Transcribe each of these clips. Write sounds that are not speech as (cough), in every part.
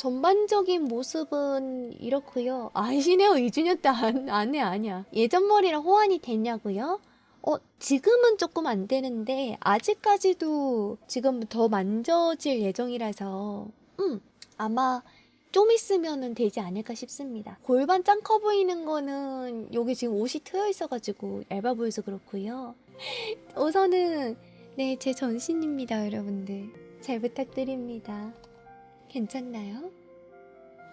전반적인 모습은 이렇고요. 아니시네요. 2주년 때 안, 안 해, 아니야. 예전 머리랑 호환이 됐냐고요? 어, 지금은 조금 안 되는데, 아직까지도 지금 더 만져질 예정이라서, 음, 아마 좀 있으면은 되지 않을까 싶습니다. 골반 짱 커 보이는 거는 여기 지금 옷이 트여 있어가지고 얇아 보여서 그렇고요. (laughs) 우선은, 네, 제 전신입니다, 여러분들. 잘 부탁드립니다. 괜찮나요?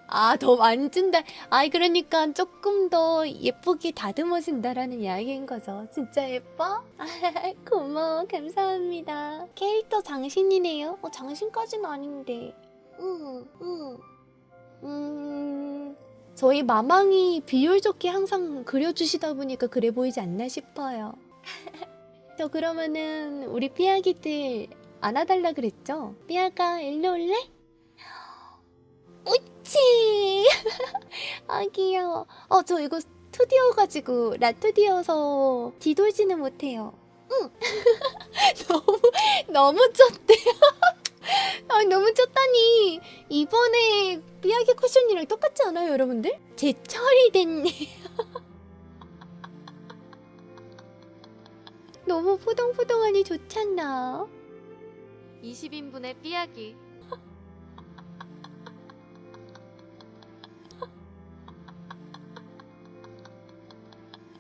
아, 더 만진다. 아이, 그러니까 조금 더 예쁘게 다듬어진다라는 이야기인 거죠. 진짜 예뻐? (laughs) 고마워. 감사합니다. 캐릭터 장신이네요. 어, 장신까지는 아닌데. 음, 음. 음. 저희 마망이 비율 좋게 항상 그려주시다 보니까 그래 보이지 않나 싶어요. (laughs) 저 그러면은 우리 삐아기들 안아달라 그랬죠? 삐아가 일로 올래? 우치! (laughs) 아 귀여워. 어 저 이거 스튜디오 가지고 라투디어서 뒤돌지는 못해요. 응. (laughs) 너무 너무 쪘대요. (laughs) 아 너무 쪘다니 이번에 삐아기 쿠션이랑 똑같지 않아요 여러분들? 제철이 됐네. 너무 포동포동하니 좋잖아. 20인분의 삐약이